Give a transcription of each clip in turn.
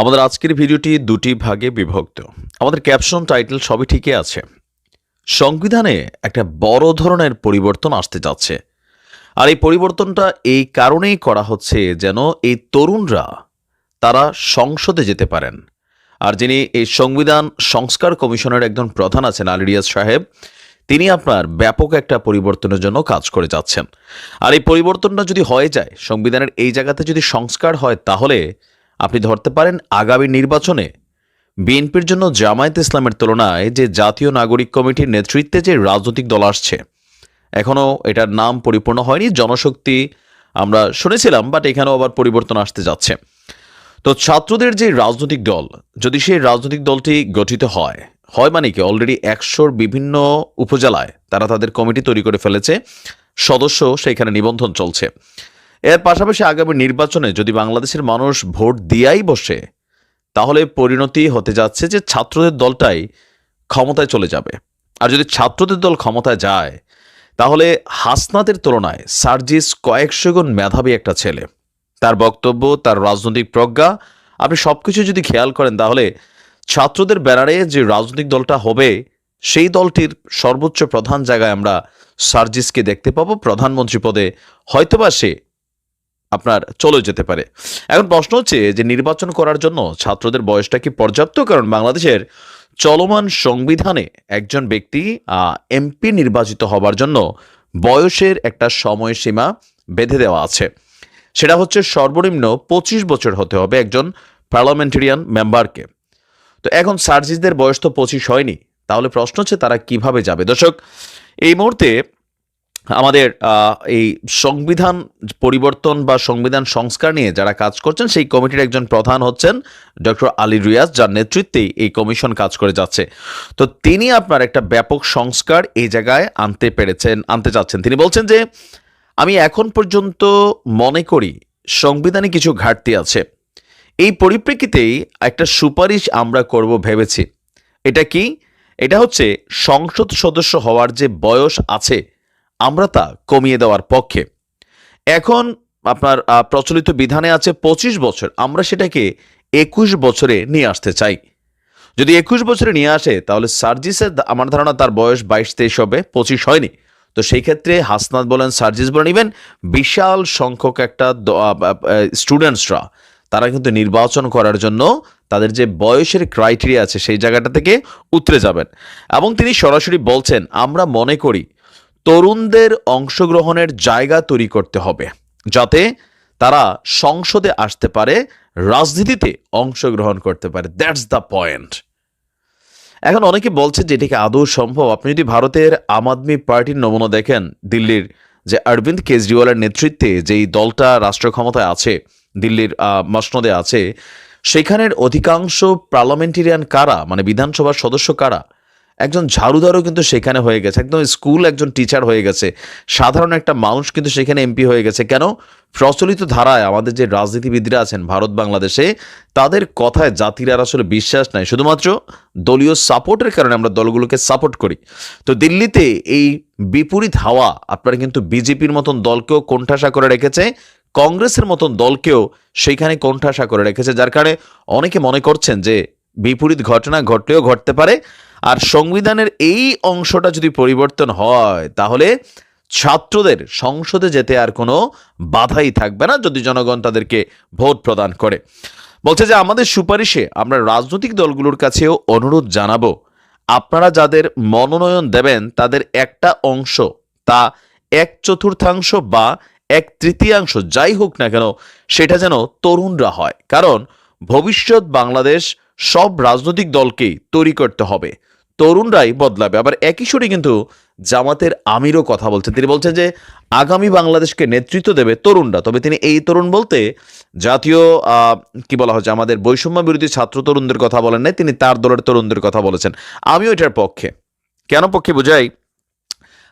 আমাদের আজকের ভিডিওটি দুটি ভাগে বিভক্ত। আমাদের ক্যাপশন টাইটেল সবই ঠিকই আছে। সংবিধানে একটা বড় ধরনের পরিবর্তন আসতে যাচ্ছে। আর এই পরিবর্তনটা এই কারণেই করা হচ্ছে যেন এই তরুণরা তারা সংসদে যেতে পারেন। আর যিনি এই সংবিধান সংস্কার কমিশনের একজন প্রধান আছেন আলিরিয়াজ সাহেব, তিনি আপনার ব্যাপক একটা পরিবর্তনের জন্য কাজ করে যাচ্ছেন। আর এই পরিবর্তনটা যদি হয়ে যায়, সংবিধানের এই জায়গাতে যদি সংস্কার হয়, তাহলে আপনি ধরতে পারেন আগামী নির্বাচনে বিএনপির জন্য জামায়াত ইসলামের তুলনায় যে জাতীয় নাগরিক কমিটির নেতৃত্বে যে রাজনৈতিক দল আসছে এখনও এটার নাম পরিপূর্ণ হয়নি। জনশক্তি আমরা শুনেছিলাম বাট এখানেও আবার পরিবর্তন আসতে যাচ্ছে। তো ছাত্রদের যে রাজনৈতিক দল, যদি সেই রাজনৈতিক দলটি গঠিত হয় হয় মানে কি? অলরেডি একশোর বিভিন্ন উপজেলায় তারা তাদের কমিটি তৈরি করে ফেলেছে। সদস্য সেখানে নিবন্ধন চলছে। এর পাশাপাশি আগামী নির্বাচনে যদি বাংলাদেশের মানুষ ভোট দিয়াই বসে, তাহলে পরিণতি হতে যাচ্ছে যে ছাত্রদের দলটাই ক্ষমতায় চলে যাবে। আর যদি ছাত্রদের দল ক্ষমতায় যায়, তাহলে হাসনাতের তুলনায় সার্জিস কয়েকশো গুণ মেধাবী একটা ছেলে। তার বক্তব্য, তার রাজনৈতিক প্রজ্ঞা, আপনি সব কিছু যদি খেয়াল করেন, তাহলে ছাত্রদের ব্যানারে যে রাজনৈতিক দলটা হবে, সেই দলটির সর্বোচ্চ প্রধান জায়গায় আমরা সার্জিসকে দেখতে পাবো। প্রধানমন্ত্রী পদে হয়তোবা সে আপনার চলে যেতে পারে। এখন প্রশ্ন হচ্ছে যে নির্বাচন করার জন্য ছাত্রদের বয়সটা কি পর্যাপ্ত? কারণ বাংলাদেশের চলমান সংবিধানে একজন ব্যক্তি এমপি নির্বাচিত হবার জন্য বয়সের একটা সময়সীমা বেঁধে দেওয়া আছে। সেটা হচ্ছে সর্বনিম্ন পঁচিশ বছর হতে হবে একজন পার্লামেন্টেরিয়ান মেম্বারকে। তো এখন সার্জিসদের বয়স তো পঁচিশ হয়নি। তাহলে প্রশ্ন হচ্ছে তারা কীভাবে যাবে? দর্শক, এই মুহূর্তে আমাদের এই সংবিধান পরিবর্তন বা সংবিধান সংস্কার নিয়ে যারা কাজ করছেন, সেই কমিটির একজন প্রধান হচ্ছেন ডক্টর আলী রিয়াজ, যার নেতৃত্বেই এই কমিশন কাজ করে যাচ্ছে। তো তিনি আপনার একটা ব্যাপক সংস্কার এই জায়গায় আনতে পেরেছেন, আনতে চাচ্ছেন। তিনি বলছেন যে, আমি এখন পর্যন্ত মনে করি সংবিধানে কিছু ঘাটতি আছে। এই পরিপ্রেক্ষিতেই একটা সুপারিশ আমরা করব ভেবেছি। এটা কি? এটা হচ্ছে সংসদ সদস্য হওয়ার যে বয়স আছে আমরা তা কমিয়ে দেওয়ার পক্ষে। এখন আপনার প্রচলিত বিধানে আছে পঁচিশ বছর, আমরা সেটাকে একুশ বছরে নিয়ে আসতে চাই। যদি একুশ বছরে নিয়ে আসে, তাহলে সার্জিসের আমার ধারণা তার বয়স বাইশ তেইশ হবে, পঁচিশ হয়নি। তো সেই ক্ষেত্রে হাসনাত বলেন, সার্জিস বলেন ইভেন বিশাল সংখ্যক একটা স্টুডেন্টসরা, তারা কিন্তু নির্বাচন করার জন্য তাদের যে বয়সের ক্রাইটেরিয়া আছে, সেই জায়গাটা থেকে উতরে যাবেন। এবং তিনি সরাসরি বলছেন, আমরা মনে করি তরুণদের অংশগ্রহণের জায়গা তৈরি করতে হবে, যাতে তারা সংসদে আসতে পারে, রাজনীতিতে অংশগ্রহণ করতে পারে। দ্যাটস দ্য পয়েন্ট এখন অনেকে বলছে যে এটাকে আদৌ সম্ভব? আপনি যদি ভারতের আম আদমি পার্টির নমুনা দেখেন, দিল্লির যে অরবিন্দ কেজরিওয়ালের নেতৃত্বে যেই দলটা রাষ্ট্র ক্ষমতায় আছে, দিল্লির মসনদে আছে, সেখানের অধিকাংশ পার্লামেন্টেরিয়ান কারা? মানে বিধানসভার সদস্য কারা? একজন ঝাড়ুদারও কিন্তু সেখানে হয়ে গেছে। একদম স্কুল একজন টিচার হয়ে গেছে। সাধারণ একটা মানুষ কিন্তু সেখানে এমপি হয়ে গেছে। কেন? প্রচলিত ধারায় আমাদের যে রাজনীতিবিদরা আছেন ভারত বাংলাদেশে, তাদের কথায় জাতির আর আসলে বিশ্বাস নাই। শুধুমাত্র দলীয় সাপোর্টের কারণে আমরা দলগুলোকে সাপোর্ট করি। তো দিল্লিতে এই বিপরীত হাওয়া আপনারা কিন্তু বিজেপির মতন দলকেও কোণঠাসা করে রেখেছে। কংগ্রেসের মতন দলকেও সেইখানে কোণঠাসা করে রেখেছে। যার কারণে অনেকে মনে করছেন যে বিপরীত ঘটনা ঘটলেও ঘটতে পারে। আর সংবিধানের এই অংশটা যদি পরিবর্তন হয়, তাহলে ছাত্রদের সংসদে যেতে আর কোনো বাধাই থাকবে না যদি জনগণ তাদেরকে ভোট প্রদান করে। বলছে যে, আমাদের সুপারিশে আমরা রাজনৈতিক দলগুলোর কাছেও অনুরোধ জানাব। আপনারা যাদের মনোনয়ন দেবেন, তাদের একটা অংশ, তা এক চতুর্থাংশ বা এক তৃতীয়াংশ, যাই হোক না কেন, সেটা যেন তরুণরা হয়। কারণ ভবিষ্যৎ বাংলাদেশ সব রাজনৈতিক দলকেই তৈরি করতে হবে। তরুণরাই বদলাবে। আবার একই সুরে কিন্তু জামাতের আমিরও কথা বলছেন। তিনি বলছেন যে, আগামী বাংলাদেশকে নেতৃত্ব দেবে তরুণরা। তবে তিনি এই তরুণ বলতে জাতীয় কি বলা হচ্ছে আমাদের বৈষম্য বিরোধী ছাত্র তরুণদের কথা বলেন নাই, তিনি তার দলের তরুণদের কথা বলেছেন। আমিও এটার পক্ষে। কেন পক্ষে বোঝাই?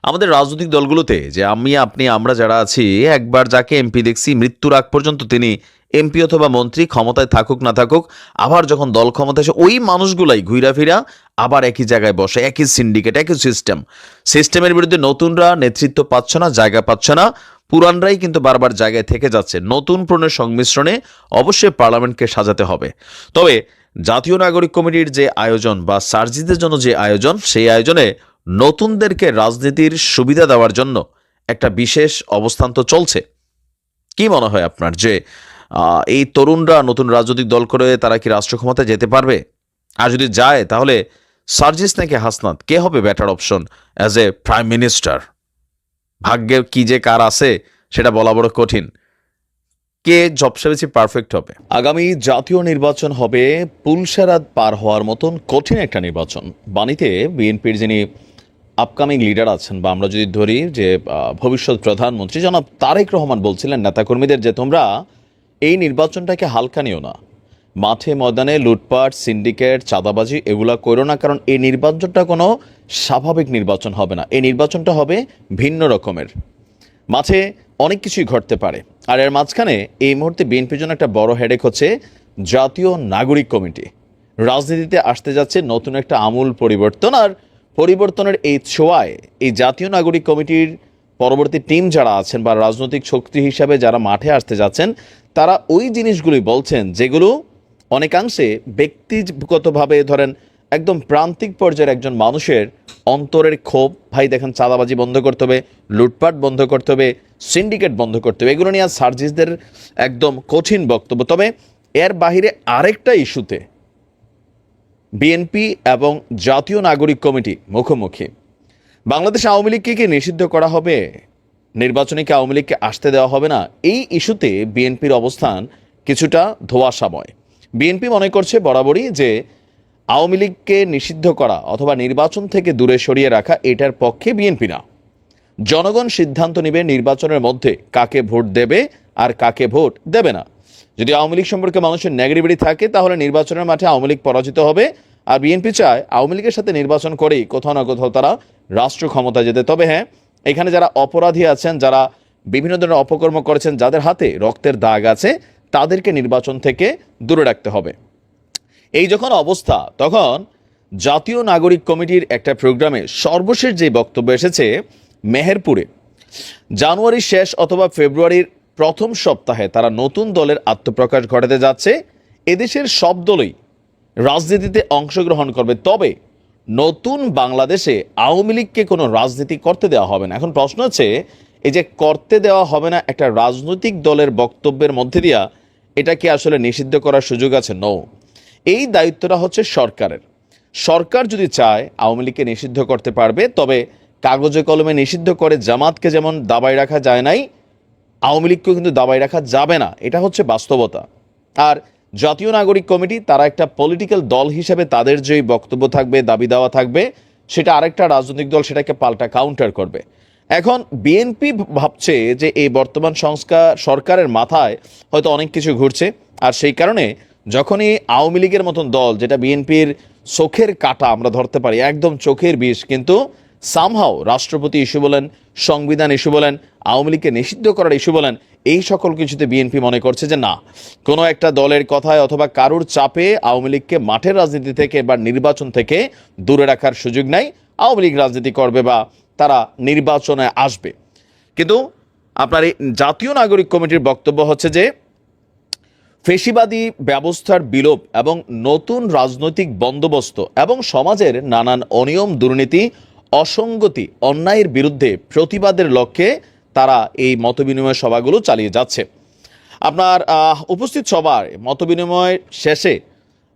আমাদের রাজনৈতিক দলগুলোতে যে, আমি, আপনি, আমরা যারা আছি, একবার যাকে এমপি দেখছি, মৃত্যুর আগ পর্যন্ত তিনি এমপি অথবা মন্ত্রী ক্ষমতায় থাকুক, না থাকুক, আবার যখন দল ক্ষমতায় এসে ওই মানুষগুলাই ঘুরা ফিরা, আবার একই জায়গায় বসে, একই সিন্ডিকেট একই সিস্টেম সিস্টেমের বিরুদ্ধে নতুনরা নেতৃত্ব পাচ্ছে না, জায়গা পাচ্ছে না। পুরানরাই কিন্তু বারবার জায়গায় থেকে যাচ্ছে। নতুন প্রণের সংমিশ্রণে অবশ্যই পার্লামেন্টকে সাজাতে হবে। তবে জাতীয় নাগরিক কমিটির যে আয়োজন বা সার্জিদের জন্য যে আয়োজন, সেই আয়োজনে নতুনদেরকে রাজনীতির সুবিধা দেওয়ার জন্য একটা বিশেষ অবস্থান তো চলছে। কি মনে হয় আপনার? যে এই তরুণরা নতুন রাজনৈতিক দল করে তারা কি রাষ্ট্র ক্ষমতায় যেতে পারবে? আর যদি যায়, তাহলে সার্জিস নাকি হাসনাত? কে হবে better option as a prime minister ভাগ্যে কি যে কার আছে, সেটা বলা বড় কঠিন। কে সবচেয়ে বেশি পারফেক্ট হবে? আগামী জাতীয় নির্বাচন হবে, পুলসারাত পার হওয়ার মতন কঠিন একটা নির্বাচন। বাণীতে বিএনপির যিনি আপকামিং লিডার আছেন, বা আমরা যদি ধরি যে ভবিষ্যৎ প্রধানমন্ত্রী জনাব তারেক রহমান বলছিলেন, নেতাকর্মীদের যে তোমরা এই নির্বাচনটাকে হালকা নিও না। মাঠে, ময়দানে, লুটপাট, সিন্ডিকেট, চাঁদাবাজি, এগুলা করো না, কারণ এই নির্বাচনটা কোনো স্বাভাবিক নির্বাচন হবে না। এই নির্বাচনটা হবে ভিন্ন রকমের। মাঠে অনেক কিছুই ঘটতে পারে। আর এর মাঝখানে এই মুহূর্তে বিএনপির জন্য একটা বড় হেডেক হচ্ছে জাতীয় নাগরিক কমিটি। রাজনীতিতে আসতে যাচ্ছে নতুন একটা আমূল পরিবর্তন আর পরিবর্তনের এই ছোঁয়ায় এই জাতীয় নাগরিক কমিটির পরবর্তী টিম যারা আছেন বা রাজনৈতিক শক্তি হিসাবে যারা মাঠে আসতে যাচ্ছেন তারা ওই জিনিসগুলি বলছেন যেগুলো অনেকাংশে ব্যক্তিগতভাবে ধরেন একদম প্রান্তিক পর্যায়ের একজন মানুষের অন্তরের ক্ষোভ, ভাই দেখেন চাঁদাবাজি বন্ধ করতে হবে, লুটপাট বন্ধ করতে হবে সিন্ডিকেট বন্ধ করতে হবে, এগুলো নিয়ে সার্জিসদের একদম কঠিন বক্তব্য। তবে এর বাহিরে আরেকটা ইস্যুতে বিএনপি এবং জাতীয় নাগরিক কমিটি মুখোমুখি। বাংলাদেশ আওয়ামী লীগকে কি নিষিদ্ধ করা হবে? নির্বাচনে কি আওয়ামী লীগকে আসতে দেওয়া হবে না, এই ইস্যুতে বিএনপির অবস্থান কিছুটা ধোয়াশাময়। বিএনপি মনে করছে বরাবরই যে আওয়ামী লীগকে নিষিদ্ধ করা অথবা নির্বাচন থেকে দূরে সরিয়ে রাখা এটার পক্ষে বিএনপি না। জনগণ সিদ্ধান্ত নেবে নির্বাচনের মধ্যে কাকে ভোট দেবে আর কাকে ভোট দেবে না। যদি আওয়ামী লীগ সম্পর্কে মানুষের নেগেটিভিটি থাকে, তাহলে নির্বাচনের মাঠে আওয়ামী লীগ পরাজিত হবে। আর বিএনপি চায় আওয়ামী লীগের সাথে নির্বাচন করেই কোথাও না কোথাও তারা রাষ্ট্র ক্ষমতা যেতে। তবে হ্যাঁ এখানে যারা অপরাধী আছেন, যারা বিভিন্ন ধরনের অপকর্ম করেছেন, যাদের হাতে রক্তের দাগ আছে, তাদেরকে নির্বাচন থেকে দূরে রাখতে হবে। এই যখন অবস্থা, তখন জাতীয় নাগরিক কমিটির একটা প্রোগ্রামে সর্বশেষ যে বক্তব্য এসেছে, মেহেরপুরে, জানুয়ারির শেষ অথবা ফেব্রুয়ারির প্রথম সপ্তাহে তারা নতুন দলের আত্মপ্রকাশ ঘটাতে যাচ্ছে। এদেশের সব দলই রাজনীতিতে অংশগ্রহণ করবে। তবে নতুন বাংলাদেশে আওয়ামী লীগকে কোনো রাজনীতি করতে দেওয়া হবে না। এখন প্রশ্ন হচ্ছে, এই যে করতে দেওয়া হবে না একটা রাজনৈতিক দলের বক্তব্যের মধ্যে দিয়া, এটা কি আসলে নিষিদ্ধ করার সুযোগ আছে? নো এই দায়িত্বটা হচ্ছে সরকারের। সরকার যদি চায় আওয়ামী লীগকে নিষিদ্ধ করতে পারবে, তবে কাগজে কলমে নিষিদ্ধ করে জামাতকে যেমন দাবায় রাখা যায় নাই, আওয়ামী লীগকেও কিন্তু দাবায় রাখা যাবে না। এটা হচ্ছে বাস্তবতা। আর জাতীয় নাগরিক কমিটি, তারা একটা পলিটিক্যাল দল হিসেবে তাদের যেই বক্তব্য থাকবে, দাবি দেওয়া থাকবে, সেটা আরেকটা রাজনৈতিক দল সেটাকে পাল্টা কাউন্টার করবে। এখন বিএনপি ভাবছে যে এই বর্তমান সংস্কার, সরকারের মাথায় হয়তো অনেক কিছু ঘুরছে, আর সেই কারণে যখনই আওয়ামী লীগের মতন দল, যেটা বিএনপির চোখের কাটা আমরা ধরতে পারি, একদম চোখের বিষ, কিন্তু সামহাও রাষ্ট্রপতি ইস্যু বলেন, সংবিধান ইস্যু বলেন, আওয়ামী লীগকে নিষিদ্ধ করার ইস্যু বলেন এই সকল কিছুতে বিএনপি মনে করছে যে না, কোনো একটা দলের কথায় অথবা কারুর চাপে আওয়ামী লীগকে মাঠের রাজনীতি থেকে বা নির্বাচন থেকে দূরে রাখার সুযোগ নাই, আওয়ামী লীগ রাজনীতি করবে বা তারা নির্বাচনে আসবে। কিন্তু আপনার এই জাতীয় নাগরিক কমিটির বক্তব্য হচ্ছে যে, ফেসিবাদী ব্যবস্থার বিলোপ এবং নতুন রাজনৈতিক বন্দোবস্ত এবং সমাজের নানান অনিয়ম, দুর্নীতি, অসঙ্গতি, অন্যায়ের বিরুদ্ধে প্রতিবাদের লক্ষ্যে তারা এই মতবিনিময় সভাগুলো চালিয়ে যাচ্ছে। আপনার উপস্থিত সবার মতবিনিময় শেষে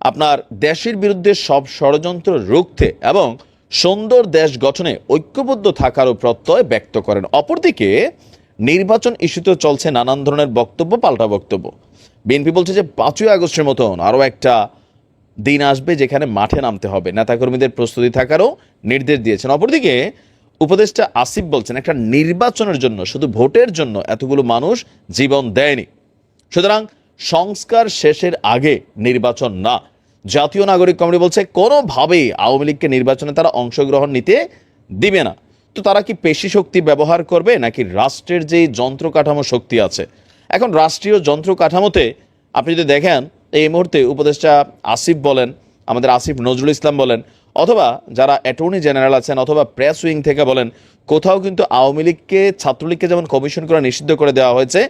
আপনার দেশের বিরুদ্ধে সব ষড়যন্ত্র রুখতে এবং সুন্দর দেশ গঠনে ঐক্যবদ্ধ থাকারও প্রত্যয় ব্যক্ত করেন। অপরদিকে নির্বাচন ইস্যুতে চলছে নানান ধরনের বক্তব্য, পাল্টা বক্তব্য। বিএনপি বলছে যে পাঁচই আগস্টের মতন আরও একটা দিন আসবে যেখানে মাঠে নামতে হবে। নেতাকর্মীদের প্রস্তুতি থাকারও নির্দেশ দিয়েছেন। অপরদিকে উপদেষ্টা আসিফ বলছেন, একটা নির্বাচনের জন্য, শুধু ভোটের জন্য এতগুলো মানুষ জীবন দেয়নি। সুতরাং সংস্কার শেষের আগে নির্বাচন না। জাতীয় নাগরিক কমিটি বলছে, কোনোভাবেই আওয়ামী লীগকে নির্বাচনে তারা অংশগ্রহণ নিতে দিবে না। তো তারা কি পেশি শক্তি ব্যবহার করবে, নাকি রাষ্ট্রের যেই যন্ত্র কাঠামো শক্তি আছে? এখন রাষ্ট্রীয় যন্ত্র কাঠামোতে আপনি যদি দেখেন, এই মুহূর্তে উপদেষ্টা আসিফ বলেন, আমাদের আসিফ নজরুল ইসলাম বলেন অথবা যারা অ্যাটর্নি জেনারেল আছেন অথবা প্রেস উইং থেকে বলেন, কোথাও কিন্তু আওয়ামী লীগকে, ছাত্রলীগকে যেমন কমিশন করা নিষিদ্ধ করে দেওয়া হয়েছে,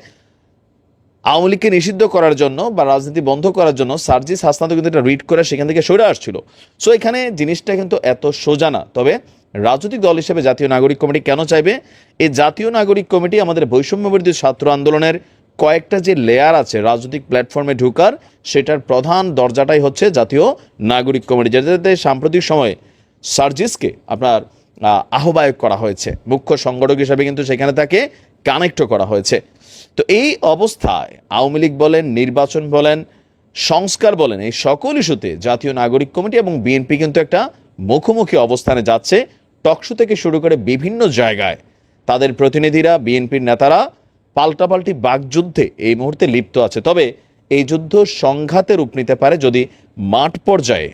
আওয়ামী লীগকে নিষিদ্ধ করার জন্য বা রাজনীতি বন্ধ করার জন্য সার্জিস হাসনাতো কিন্তু এটা রিড করে সেখান থেকে সরে আসছিল। সো এখানে জিনিসটা কিন্তু এত সোজা না। তবে রাজনৈতিক দল হিসেবে জাতীয় নাগরিক কমিটি কেন চাইবে? এই জাতীয় নাগরিক কমিটি আমাদের বৈষম্যবিরোধী ছাত্র আন্দোলনের কয়েকটা যে লেয়ার আছে রাজনৈতিক প্ল্যাটফর্মে ঢুকার, সেটার প্রধান দরজাটাই হচ্ছে জাতীয় নাগরিক কমিটি যেটাতে সাম্প্রতিক সময়ে সার্জিসকে আপনার আহ্বায়ক করা হয়েছে। মুখ্য সংগঠক হিসাবে কিন্তু সেখানে তাকে কানেক্টও করা হয়েছে। তো এই অবস্থায় আওয়ামী লীগ বলেন, নির্বাচন বলেন, সংস্কার বলেন, এই সকল ইস্যুতে জাতীয় নাগরিক কমিটি এবং বিএনপি কিন্তু একটা মুখোমুখি অবস্থানে যাচ্ছে। টকশো থেকে শুরু করে বিভিন্ন জায়গায় তাদের প্রতিনিধিরা বিএনপির নেতারা পাল্টাপাল্টি বাকযুদ্ধে এই মুহূর্তে লিপ্ত আছে। তবে এই যুদ্ধ সংঘাতে রূপ নিতে পারে যদি মাঠ পর্যায়ে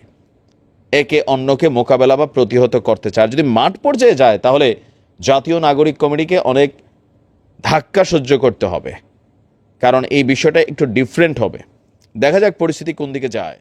একে অন্যকে মোকাবেলা বা প্রতিহত করতে চায়। যদি মাঠ পর্যায়ে যায়, তাহলে জাতীয় নাগরিক কমিটিকে অনেক ধাক্কা সহ্য করতে হবে। কারণ এই বিষয়টা একটু ডিফারেন্ট হবে। দেখা যাক পরিস্থিতি কোন দিকে যায়।